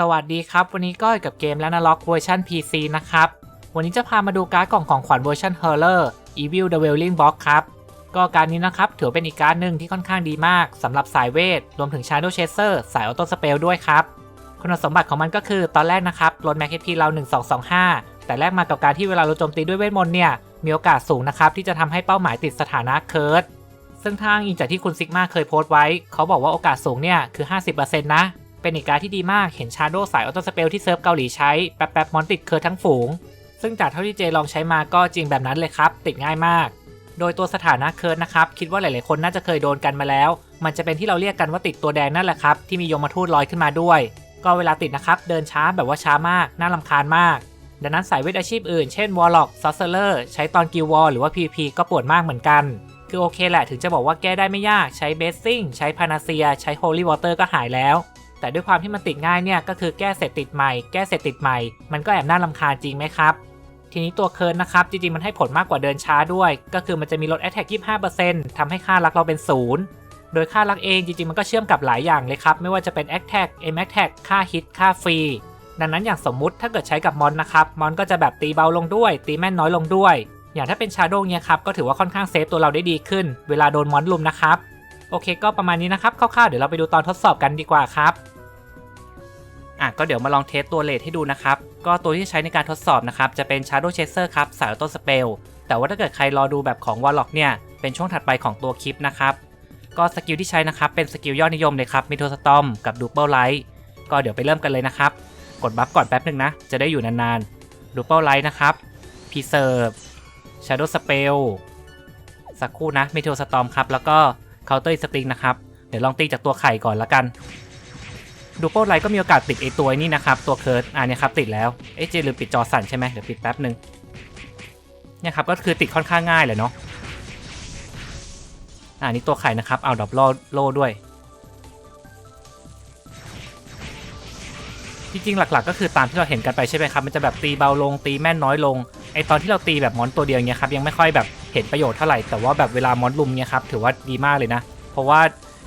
สวัสดีครับ วันนี้ก็อยู่กับเกมแล้วนะล็อกเวอร์ชัน PC นะครับ วันนี้จะพามาดูการ์ดกล่องของขวัญเวอร์ชัน Horror Evil the Wailing Box ครับ ก็การดนี้นะครับ ถือเป็นอีกการ์ดหนึ่งที่ค่อนข้างดีมากสำหรับสายเวท รวมถึง Shadow Chaser สาย Auto Spell ด้วยครับ คุณสมบัติของมันก็คือตอนแรกนะครับลด Max HP เรา 1225 แต่แลกมากับการที่เวลาเราโจมตีด้วยเวทมนต์เนี่ยมีโอกาสสูงนะครับที่จะทำให้เป้าหมายติดสถานะเคิร์ดซึ่งทางอิงจากที่คุณซิกมาเคยโพสต์ไว้ เขาบอกว่าโอกาสสูงเนี่ยคือ 50%นะ เป็นอีกการดที่ดีมากเห็นชาโดสายออโต้สเปลที่เซิร์ฟเกาหลีใช้ แป๊บแป๊บมอนติดเคิร์ทั้งฝูง ซึ่งจากเท่าที่เจลองใช้มาก็จริงแบบนั้นเลยครับ ติดง่ายมาก โดยตัวสถานะเคิร์นะครับ คิดว่าหลาย ๆ คนน่าจะเคยโดนกันมาแล้ว มันจะเป็นที่เราเรียกกันว่าติดตัวแดงนั่นแหละครับที่มียมทูตลอยขึ้นมาด้วย ก็เวลาติดนะครับเดินช้าแบบว่าช้ามากน่าลำคาญมากดังนั้นสายเวทอาชีพอื่นเช่นวอลล็อกซอสเซอร์ใช้ตอนกิลวอลหรือว่า PP ก็ปวดมากเหมือนกัน คือโอเคแหละถึงจะบอกว่าแก้ได้ไม่ยากใช้เบสซิ่งใช้พานาเซีย ใช้โฮลี่วอเตอร์ก็หายแล้ว แต่ด้วยความที่มันติดง่ายเนี่ยก็คือแก้เสร็จติดใหม่ แก้เสร็จติดใหม่ มันก็แอบน่าลำคาญจริงไหมครับ ทีนี้ตัวเคิร์นนะครับจริงๆมันให้ผลมากกว่าเดินช้าด้วย ก็คือมันจะมีลด Attack 25%ทำให้ค่ารักเราเป็นศูนย์โดยค่ารักเองจริงๆมันก็เชื่อมกับหลายอย่างเลยครับ ไม่ว่าจะเป็น Attack Aim Attack ค่าฮิตค่าฟรีดังนั้นอย่างสมมุติถ้าเกิดใช้กับมอนนะครับมอนก็จะแบบตีเบาลงด้วย ตีแม่นน้อยลงด้วย อย่างถ้าเป็นชาโดเนี่ยครับก็ถือว่าค่อนข้างเซฟตัวเราได้ดีขึ้น เวลาโดนมอนลุมนะครับโอเคก็ประมาณนี้นะครับคร่าวๆเดี๋ยวเราไปดูตอนทดสอบกันดีกว่าครับ อะก็เดี๋ยวมาลองเทสตัวเลทให้ดูนะครับ ก็ตัวที่ใช้ในการทดสอบนะครับ จะเป็น Shadow Chaser ครับ สาย Auto Spell แต่ว่าถ้าเกิดใครรอดูแบบของ Warlock เนี่ย เป็นช่วงถัดไปของตัวคลิปนะครับ ก็สกิลที่ใช้นะครับ เป็นสกิลยอดนิยมเลยครับ m e t a l Storm กับ Double Light ก็เดี๋ยวไปเริ่มกันเลยนะครับ กดบัฟก่อนแป๊บหนึ่งนะ จะได้อยู่นานๆ Double Light นะครับ Preserve Shadow Spell สักครู่นะ m e t a l Storm ครับแล้วก็ Counter Sting นะครับเดี๋ยวลองตีจากตัวไข่ก่อนละกัน ดูโป้ไลท์ก็มีโอกาสติดไอตัวนี้นะครับ ตัวเคิร์ดอ่าเนี่ยครับติดแล้วเอ๊ะเจลืมปิดจอสั่นใช่ไหมเดี๋ยวปิดแป๊บหนึ่งเนี่ยครับก็คือติดค่อนข้างง่ายเลยเนาะอ่านี่ตัวไข่นะครับเอาดอบโลโลด้วย จริงๆหลักๆ ก็คือตามที่เราเห็นกันไปใช่ไหมครับมันจะแบบตีเบาลงตีแม่นน้อยลงไอตอนที่เราตีแบบมอนตัวเดียวเนี่ยครับยังไม่ค่อยแบบเห็นประโยชน์เท่าไหร่แต่ว่าแบบเวลามอนลุมเนี่ยครับถือว่าดีมากเลยนะ เพราะว่า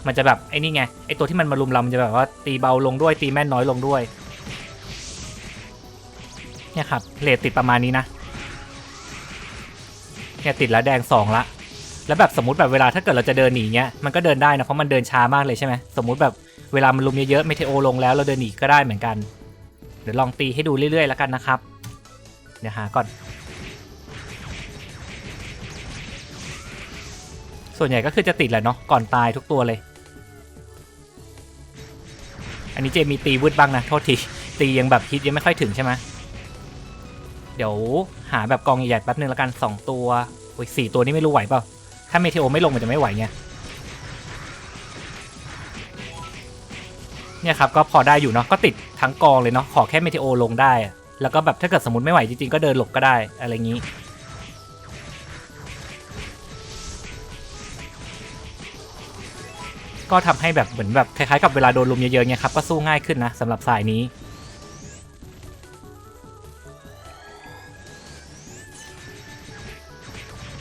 มันจะแบบไอ้นี่ไงไอตัวที่มันมาลุมเรามันจะแบบว่าตีเบาลงด้วยตีแม่นน้อยลงด้วยเนี่ยครับเลทติดประมาณนี้นะเนี่ยติดแล้วแดงสองละแล้วแบบสมมติแบบเวลาถ้าเกิดเราจะเดินหนีเงี้ยมันก็เดินได้นะเพราะมันเดินช้ามากเลยใช่ไหมสมมติแบบเวลามันลุมเยอะๆเมเทโอลงแล้วเราเดินหนีก็ได้เหมือนกัน เดี๋ยวลองตีให้ดูเรื่อยๆแล้วกันนะครับ เดี๋ยวหาก่อน ส่วนใหญ่ก็คือจะติดแหละเนาะก่อนตายทุกตัวเลย อันนี้เจมีตีวืดบ้างนะ โทษที ตียังแบบฮิตยังไม่ค่อยถึงใช่ไหมเดี๋ยวหาแบบกองใหญ่ๆแป๊บนึงแล้วกัน2ตัวโอ้ยสี่ตัวนี้ไม่รู้ไหวเปล่า ถ้าเมเทโอไม่ลงมันจะไม่ไหวไงเนี่ยครับก็พอได้อยู่เนาะก็ติดทั้งกองเลยเนาะขอแค่เมเทโอลงได้ แล้วก็แบบถ้าเกิดสมมติไม่ไหวจริงๆก็เดินหลบก็ได้อะไรอย่าง ก็ทำให้แบบเหมือนแบบคล้ายๆกับเวลาโดนลุมเยอะๆเนี่ยครับก็สู้ง่ายขึ้นนะสำหรับสายนี้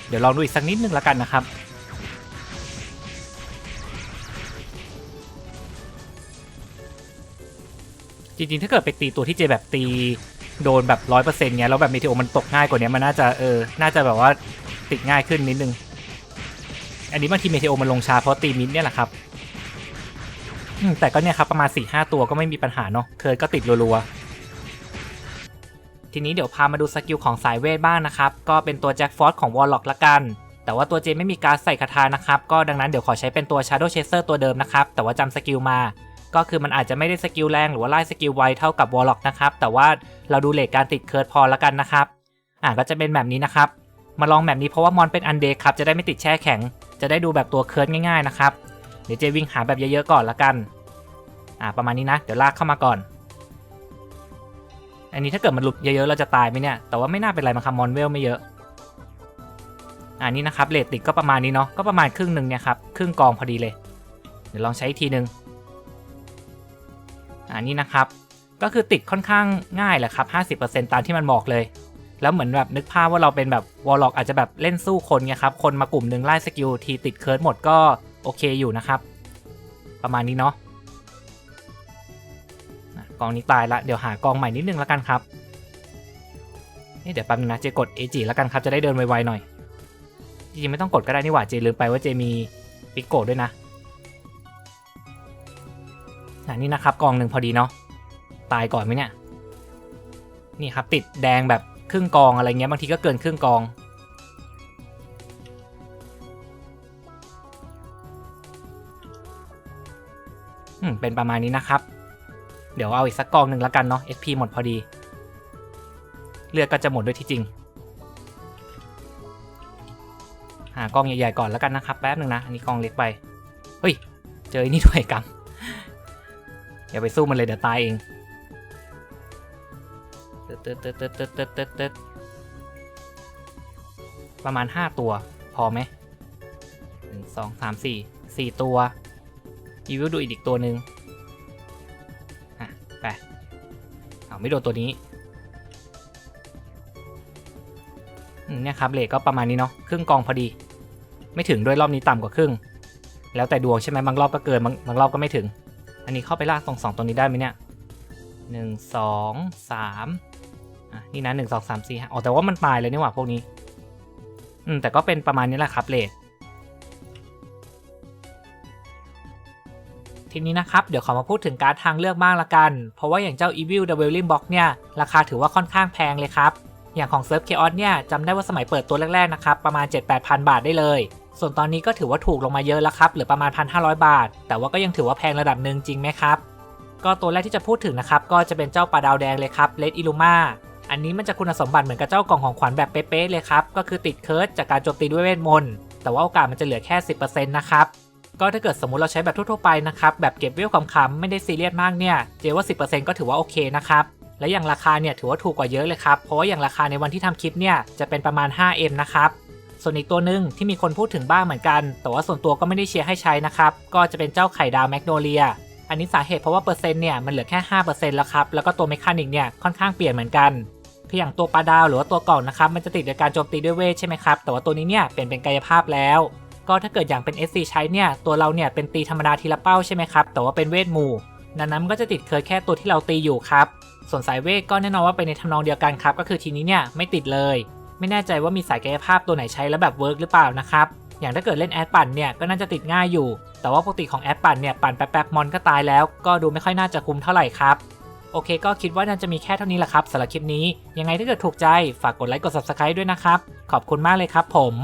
เดี๋ยวลองดูอีกสักนิดนึงแล้วกันนะครับจริงๆ ถ้าเกิดไปตีตัวที่เจแบบตีโดนแบบร้อยเปอร์เซ็นต์เงี้ยแล้วแบบเมเทโอมันตกง่ายกว่านี้มันน่าจะเออ น่าจะแบบว่าติดง่ายขึ้นนิดนึง อันนี้บางทีเมเทโอมันลงช้าเพราะตีมิดเนี่ยแหละครับ แต่ก็เนี่ยครับประมาณ4ี่ห้าตัวก็ไม่มีปัญหาเนาะเคิร์ดก็ติดรัวๆ ทีนี้เดี๋ยวพามาดูสกิลของสายเวทบ้างนะครับ ก็เป็นตัวแจ็คฟอสของวอลล็อกละกัน แต่ว่าตัวเจไม่มีการใส่คาถานะครับ ก็ดังนั้นเดี๋ยวขอใช้เป็นตัว Shadow Chaser ตัวเดิมนะครับ แต่ว่าจำสกิลมา ก็คือมันอาจจะไม่ได้สกิลแรงหรือว่าไล่สกิลไวเท่ากับวอลล็อกนะครับ แต่ว่าเราดูเลทการติดเคิร์ดพอละกันนะครับ อ่าก็จะเป็นแบบนี้นะครับ มาลองแบบนี้เพราะว่ามอนเป็นอันเดครับจะได้ไม่ติดแช่แข็ง จะได้ดูแบบตัวเคิร์ดง่ายๆนะครับ เดี๋ยวเจวิ่งหาแบบเยอะๆก่อนละกัน อ่าประมาณนี้นะ เดี๋ยวลากเข้ามาก่อน อันนี้ถ้าเกิดมันหลุดเยอะๆเราจะตายไหมเนี่ย แต่ว่าไม่น่าเป็นไรมาครับมอนเวลไม่เยอะอ่านี่นะครับเลทติดก็ประมาณนี้เนาะ ก็ประมาณครึ่งหนึ่งเนี่ยครับครึ่งกองพอดีเลย เดี๋ยวลองใช้อีกทีหนึ่งอ่านี่นะครับ ก็คือติดค่อนข้างง่ายแหละครับ 50%ตามที่มันบอกเลย แล้วเหมือนแบบนึกภาพว่าเราเป็นแบบวอลล็อกอาจจะแบบเล่นสู้คนไงครับ คนมากลุ่มหนึ่งไล่สกิลทีติดเคิร์ดหมดก็ โอเคอยู่นะครับ ประมาณนี้เนาะกองนี้ตายละเดี๋ยวหากองใหม่นิดนึงแล้วกันครับเอ๊ะเดี๋ยวแป๊บนึงนะเจกด AG แล้วกันครับจะได้เดินไวๆหน่อยจริงๆไม่ต้องกดก็ได้นี่หว่าเจลืมไปว่าเจมีปิกโกด้วยนะอะนี่นะครับกองหนึ่งพอดีเนาะตายก่อนไหมเนี่ยนี่ครับติดแดงแบบครึ่งกองอะไรเงี้ยบางทีก็เกินครึ่งกอง อืมเป็นประมาณนี้นะครับ เดี๋ยวเอาอีกสักกองหนึ่งแล้วกันเนาะ SP หมดพอดี เลือดก็จะหมดด้วยที่จริง หากองใหญ่ๆก่อนแล้วกันนะครับ แป๊บหนึ่งนะ อันนี้กองเล็กไป เฮ้ย เจออันี่ด้วยกังอย่าไปสู้มันเลยเดี๋ยวตายเองเตดเตดเตดเตดประมาณ 5 ตัว พอไหมหนึ่งสองสามสี่สี่ตัว อีวิวดูอีกตัวหนึ่งอะไปเอาไม่โดนตัวนี้เนี่ยครับเลทก็ประมาณนี้เนาะครึ่งกองพอดี ไม่ถึงด้วยรอบนี้ต่ำกว่าครึ่ง แล้วแต่ดวงใช่ไหมบางรอบก็เกินบางบางรอบก็ไม่ถึง อันนี้เข้าไปลากตรงสองตัวนี้ได้ไหมเนี่ยหนึ่งสองสามอะนี่นะหนึ่งสองสามสี่ห้าอ๋อแต่ว่ามันตายเลยนี่หว่าพวกนี้ อืมแต่ก็เป็นประมาณนี้แหละครับเลท ทีนี้นะครับ เดี๋ยวขอมาพูดถึงการทางเลือกบ้างละกัน เพราะว่าอย่างเจ้า Evil The Wailing Box เนี่ย ราคาถือว่าค่อนข้างแพงเลยครับ อย่างของ Surf Chaos เนี่ยจำได้ว่าสมัยเปิดตัวแรกๆนะครับประมาณ 7-8,000 บาทได้เลย ส่วนตอนนี้ก็ถือว่าถูกลงมาเยอะแล้วครับเหลือประมาณ 1,500 บาท แต่ว่าก็ยังถือว่าแพงระดับหนึ่งจริงไหมครับก็ตัวแรกที่จะพูดถึงนะครับก็จะเป็นเจ้าปลาดาวแดงเลยครับ Red Illuma อันนี้มันจะคุณสมบัติเหมือนกับเจ้ากล่องของขวัญแบบเป๊ะๆเลยครับก็คือติดเคิร์ดจากการโจมตีด้วยเวทมนต์แต่ว่าโอกาสมันจะเหลือแค่ 10%นะครับ ก็ถ้าเกิดสมมติเราใช้แบบทั่วๆไปนะครับ แบบเก็บเวลคำๆไม่ได้ซีเรียสมากเนี่ยเจว่า 10%ก็ถือว่าโอเคนะครับ และอย่างราคาเนี่ยถือว่าถูกกว่าเยอะเลยครับ เพราะว่าอย่างราคาในวันที่ทำคลิปเนี่ยจะเป็นประมาณ 5M นะครับ ส่วนอีกตัวหนึ่งที่มีคนพูดถึงบ้างเหมือนกัน แต่ว่าส่วนตัวก็ไม่ได้เชียร์ให้ใช้นะครับ ก็จะเป็นเจ้าไข่ดาวแมกโนเลีย อันนี้สาเหตุเพราะว่าเปอร์เซ็นต์เนี่ยมันเหลือแค่5%แล้วครับ แล้วก็ตัวเมคานิกเนี่ยค่อนข้างเปลี่ยนเหมือนกันคืออย่างตัวปลาดาวหรือว่าตัวกล่องนะครับมันจะติดในการโจมตีด้วยเวทใช่ไหมครับแต่ว่าตัวนี้เนี่ยเปลี่ยนเป็นกายภาพแล้ว ก็ถ้าเกิดอย่างเป็น SC ใช้เนี่ยตัวเราเนี่ยเป็นตีธรรมดาทีละเป้าใช่ไหมครับแต่ว่าเป็นเวทหมู่ดังนั้นก็จะติดเคยแค่ตัวที่เราตีอยู่ครับส่วนสายเวทก็แน่นอนว่าเป็นในทำนองเดียวกันครับก็คือทีนี้เนี่ยไม่ติดเลย ไม่แน่ใจว่ามีสายกายภาพตัวไหนใช้แล้วแบบเวิร์กหรือเปล่านะครับอย่างถ้าเกิดเล่นแอดปั่นเนี่ยก็น่าจะติดง่ายอยู่ แต่ว่าปกติของแอดปั่นเนี่ยปั่นแป๊บๆมอนก็ตายแล้ว ก็ดูไม่ค่อยน่าจะคุ้มเท่าไหร่ครับโอเคก็คิดว่าน่าจะมีแค่เท่านี้แหละครับสำหรับคลิปนี้ ยังไงถ้าเกิดถูกใจฝากกดไลค์กด subscribe ด้วยนะครับ ขอบคุณมากเลยครับผม